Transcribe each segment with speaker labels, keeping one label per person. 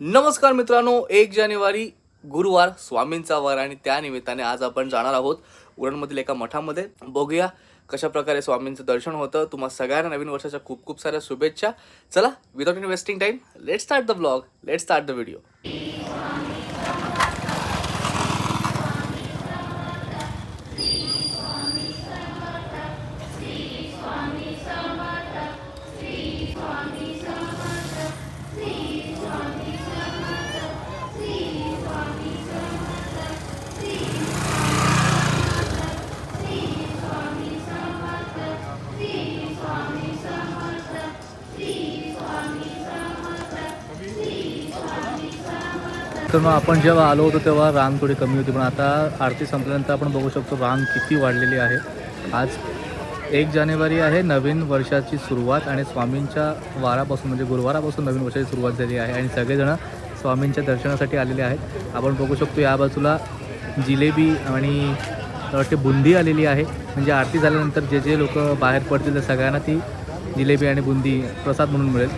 Speaker 1: नमस्कार मित्रांनो एक जानेवारी गुरुवार स्वामींचा वार आणि त्या निमित्ताने आज आपण जाणार आहोत उरणमधील एका मठामध्ये. बघूया कशा प्रकारे स्वामींचं दर्शन होतं. तुम्हा सगळ्यांना नवीन वर्षाच्या खूप खूप साऱ्या शुभेच्छा. चला without wasting time let start the blog let start the video तर मग आपण जेव्हा आलो होतो तेव्हा रांग थोडी कमी होती पण आता आरती संपल्यानंतर आपण बघू शकतो रांग किती वाढलेली आहे. आज एक जानेवारी आहे नवीन वर्षाची सुरुवात आणि स्वामींच्या वारापासून म्हणजे गुरुवारापासून नवीन वर्षाची सुरुवात झाली आहे आणि सगळेजण स्वामींच्या दर्शनासाठी आलेले आहेत. आपण बघू शकतो या बाजूला जिलेबी आणि वाटते बुंदी आलेली आहे. म्हणजे आरती झाल्यानंतर जे जे लोक बाहेर पडतील तर सगळ्यांना ती जिलेबी आणि बुंदी प्रसाद म्हणून मिळेल.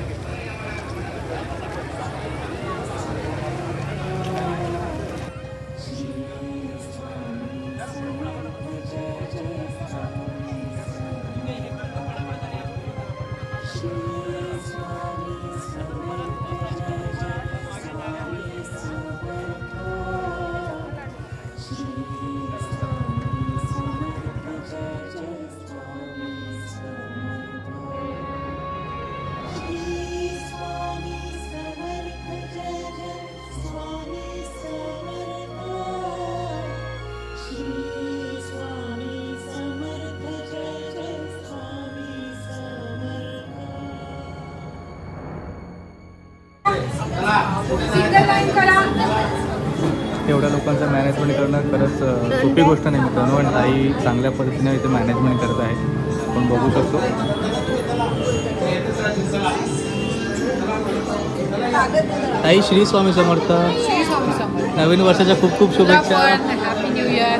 Speaker 2: सिंगल लाईन करा.
Speaker 1: एवढ्या लोकांचं मॅनेजमेंट करणं खरंच सोपी गोष्ट नाही मित्रांनो आणि ताई चांगल्या पद्धतीने इथे मॅनेजमेंट करत आहे. आपण बघू शकतो. ताई श्री स्वामी समर्थ.
Speaker 2: श्री स्वामी समर्थ.
Speaker 1: नवीन वर्षाच्या खूप खूप शुभेच्छा.
Speaker 2: पण हॅपी न्यू इयर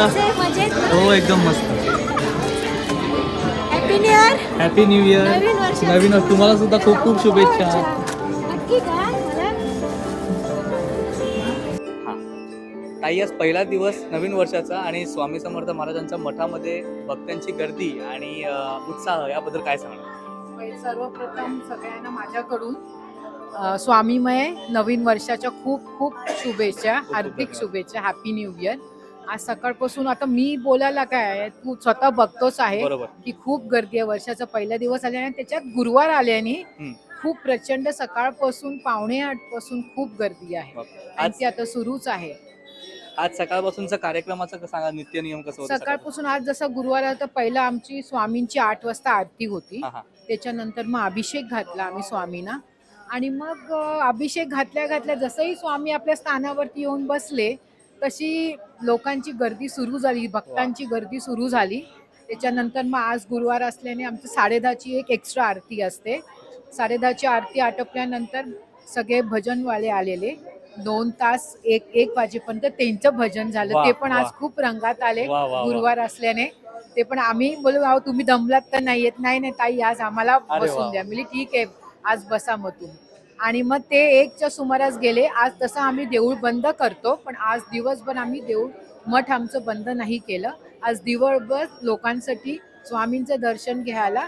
Speaker 1: हो एकदम मस्त.
Speaker 2: Happy new year
Speaker 1: happy new year
Speaker 2: नवीन वर्ष.
Speaker 1: नवीन वर्ष. तुम्हाला सुद्धा खूप खूप शुभेच्छा.
Speaker 2: नक्की का?
Speaker 1: हा. ताई आज पहिला दिवस नवीन वर्षाचा आणि स्वामी समर्थ महाराजांच्या मठामध्ये भक्तांची गर्दी आणि अ, उत्साह याबद्दल काय सांगणार
Speaker 2: सर्वप्रथम सगळ्यांना माझ्याकडून अ, स्वामीमय नवीन वर्षाच्या खूप खूप शुभेच्छा हार्दिक. शुभेच्छा. हॅपी न्यू इयर आज सकाळपासून आता मी बोलायला काय तू स्वतः बघतोच आहे
Speaker 1: बरोबर.
Speaker 2: की खूप गर्दी आहे वर्षाचा पहिला दिवस आल्याने त्याच्यात गुरुवार आल्याने
Speaker 1: हम्म.
Speaker 2: खूप प्रचंड सकाळपासून पावणे आठपासून खूप गर्दी आहे. आणि
Speaker 1: आज
Speaker 2: ती आता सुरूच आहे.
Speaker 1: आज सकाळपासूनचा कार्यक्रमाचं सांगा नित्य नियम कसं होतं
Speaker 2: सकाळपासून आज जसा गुरुवार आहे तर पहिला आमची स्वामींची आठ वाजता आरती होती.
Speaker 1: हा, हा.
Speaker 2: त्याच्यानंतर मग अभिषेक घातला आम्ही स्वामींना. आणि मग अ, अभिषेक घातल्या घातल्या जसंही स्वामी आपल्या स्थानावरती येऊन बसले तशी लोकांची गर्दी सुरू झाली भक्तांची गर्दी सुरू झाली त्याच्यानंतर मग आज गुरुवार असल्याने आमची साडेदहाची एक एक्स्ट्रा आरती असते. साडेदहाची आरती आटोपल्यानंतर सगळे भजनवाले आलेले. दोन तास एक एक वाजेपर्यंत त्यांचं भजन झालं. ते पण आज. खूप रंगात आले. गुरुवार असल्याने. ते पण आम्ही बोलू अहो तुम्ही दमलात तर नाही येत. नाही नाही ताई आज आम्हाला बसून. द्या. म्हणजे ठीक आहे आज बसा मग तुम्ही. आणि मग ते एकच्या सुमारास गेले. आज तसं आम्ही देऊळ बंद करतो पण आज दिवसभर आम्ही देऊळ मठ आमचं बंद नाही केलं. आज दिवसभर लोकांसाठी स्वामींचं दर्शन घ्यायला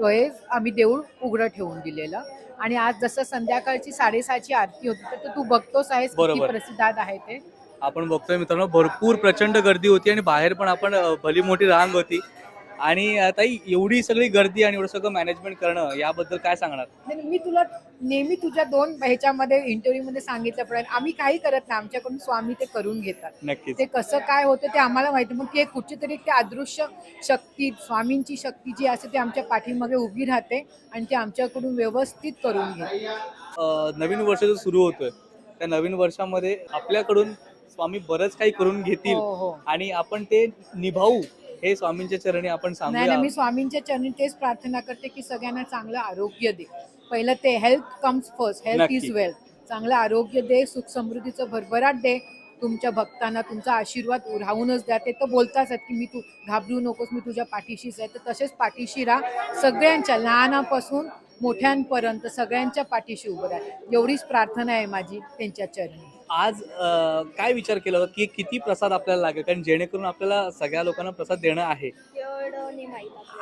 Speaker 2: हे आम्ही देऊळ उघडं ठेवून दिलेलं. आणि आज जसं संध्याकाळची साडेसहाची आरती होती तर तू बघतोस आहेस किती. प्रसिद्धात आहे ते.
Speaker 1: आपण बघतोय मित्रांनो भरपूर प्रचंड गर्दी होती आणि बाहेर पण आपण भली मोठी रांग होती. आणि ताई एवढी सगळी गर्दी आणि एवढं सगळं मॅनेजमेंट करणं याबद्दल काय सांगणार?
Speaker 2: नाही, मी तुला नेहमी तुझ्या दोन ह्याच्यामध्ये इंटरव्ह्यू मध्ये सांगितल्याप्रमाणे आम्ही काही करत नाही. आमच्याकडून स्वामी ते करून घेतात.
Speaker 1: नक्कीच.
Speaker 2: ते कसं काय होतं ते आम्हाला माहिती मग ती कुठची तरी ते अदृश्य शक्ती स्वामींची शक्ती जी असते ती आमच्या पाठीमागे उभी राहते आणि ती आमच्याकडून व्यवस्थित करून घेते
Speaker 1: नवीन वर्ष जो सुरू होतोय त्या नवीन वर्षामध्ये आपल्याकडून स्वामी बरंच काही करून घेतील
Speaker 2: हो हो.
Speaker 1: आणि आपण ते निभावू. हे स्वामींच्या चरणी आपण
Speaker 2: नाही मी स्वामींच्या चरणी तेच प्रार्थना करते की सगळ्यांना चांगलं आरोग्य दे. पहिलं ते हेल्थ कम्स फर्स्ट हेल्थ
Speaker 1: नक्की.
Speaker 2: इज वेल्थ चांगलं आरोग्य दे सुख समृद्धीचं भरभराट दे. तुमच्या भक्तांना तुमचा आशीर्वाद राहूनच द्या. ते तर बोलताच आहेत की मी तू घाबरू नकोस मी तुझ्या पाठीशीच आहे. तर तसेच पाठीशी राहा. सगळ्यांच्या लहानापासून मोठ्यांपर्यंत सगळ्यांच्या पाठीशी उभं राहा. एवढीच प्रार्थना आहे माझी त्यांच्या चरणी.
Speaker 1: आज काय विचार केला होता की किती प्रसाद आपल्याला लागेल? कारण जेणेकरून आपल्याला सगळ्या लोकांना प्रसाद देणं आहे.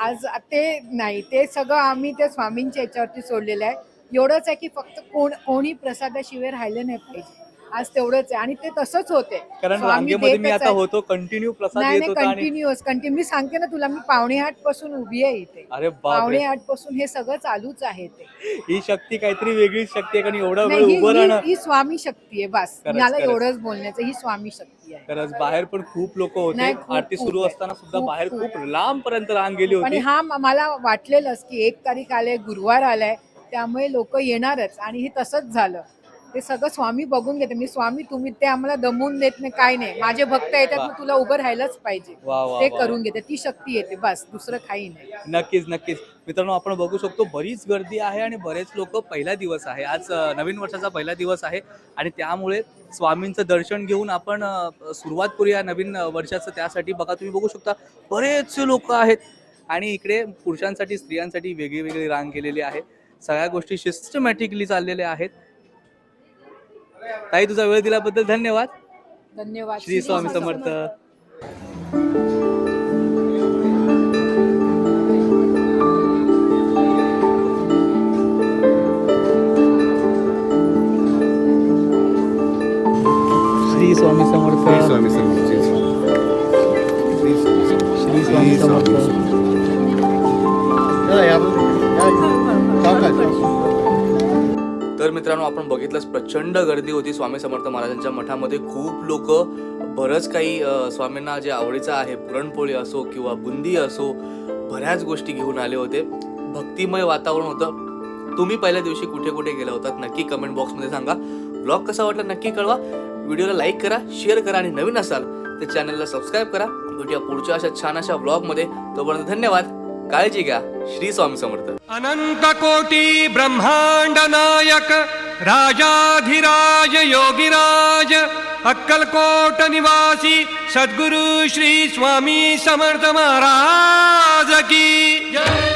Speaker 2: आज ते नाही ते सगळं आम्ही त्या स्वामींच्या याच्यावरती सोडलेलं आहे. एवढंच आहे की फक्त कोण कोणी प्रसादाशिवाय राहिलं नाही पाहिजे. आज तेवढंच आहे. आणि ते तसंच होते.
Speaker 1: कारण रांगेमध्ये मी आता. होतो कंटिन्यू प्रसाद
Speaker 2: नाही
Speaker 1: येत
Speaker 2: नाही
Speaker 1: होता आणि
Speaker 2: कंटिन्युअस कंटिन्यू मी सांगते ना तुला मी पावणे आठपासून उभी आहे इथे.
Speaker 1: अरे
Speaker 2: पावणे आठपासून हे सगळं चालूच आहे ते.
Speaker 1: ही शक्ती काहीतरी वेगळीच शक्ती आहे कारण एवढा
Speaker 2: नाही,
Speaker 1: वेळ
Speaker 2: ही-
Speaker 1: उभं
Speaker 2: ही
Speaker 1: राहणं
Speaker 2: ही स्वामी शक्ती आहे बस.
Speaker 1: खरंच,
Speaker 2: मला
Speaker 1: खरंच.
Speaker 2: एवढंच बोलण्याचं ही स्वामी शक्ती आहे.
Speaker 1: खरंच बाहेर पण खूप लोक होते.
Speaker 2: नाही, खूप-
Speaker 1: आरती
Speaker 2: खूप
Speaker 1: सुरू
Speaker 2: आहे.
Speaker 1: असताना सुद्धा
Speaker 2: खूप-
Speaker 1: बाहेर
Speaker 2: खूप.
Speaker 1: खूप लांब पर्यंत रांग गेली
Speaker 2: आणि
Speaker 1: होती.
Speaker 2: हा म- मला वाटलेलंच की एक तारीख आले गुरुवार आलाय त्यामुळे लोक येणारच. आणि हे तसंच झालं. ते सगळं स्वामी बघून घेते. मी स्वामी तुम्ही ते आम्हाला दमवून देत नाही काय नाही. माझे भक्त येतात. मग तुला उभं राहायलाच पाहिजे.
Speaker 1: वा वा
Speaker 2: ते
Speaker 1: वा.
Speaker 2: करून घेते. ती शक्ती येते बस. दुसरं काही नाही.
Speaker 1: नक्कीच नक्कीच. मित्रांनो आपण बघू शकतो बरीच गर्दी आहे आणि बरेच लोक पहिला दिवस आहे. आज अ, नवीन वर्षाचा पहिला दिवस आहे आणि त्यामुळे स्वामींचं दर्शन घेऊन आपण अ, सुरुवात करूया नवीन अ, वर्षाचं. त्यासाठी बघा तुम्ही बघू शकता बरेचसे लोक आहेत. आणि इकडे पुरुषांसाठी स्त्रियांसाठी वेगळी वेगळी रांग केलेली आहे. सगळ्या गोष्टी सिस्टमॅटिकली चाललेल्या आहेत. ताई तुझा वेळ दिल्याबद्दल धन्यवाद.
Speaker 2: धन्यवाद.
Speaker 1: श्री स्वामी समर्थ. मित्रांनो आपण बघितलंच प्रचंड गर्दी होती स्वामी समर्थ महाराजांच्या मठामध्ये. खूप लोक बरंच काही स्वामींना जे आवडीचं आहे पुरणपोळी असो किंवा बुंदी असो बऱ्याच गोष्टी घेऊन आले होते. भक्तिमय वातावरण होतं. तुम्ही पहिल्या दिवशी कुठे कुठे गेला होतात नक्की कमेंट बॉक्समध्ये सांगा. ब्लॉग कसा वाटला नक्की कळवा. व्हिडिओला लाईक करा शेअर करा आणि नवीन असाल तर चॅनलला सबस्क्राईब करा. भेटूया पुढच्या अशा छान अशा ब्लॉगमध्ये तोपर्यंत धन्यवाद. काळजी घ्या श्री स्वामी समर्थ
Speaker 3: अनंत कोटी ब्रह्मांड नायक राजाधिराज योगिराज अक्कलकोट निवासी सद्गुरु श्री स्वामी समर्थ महाराज की जय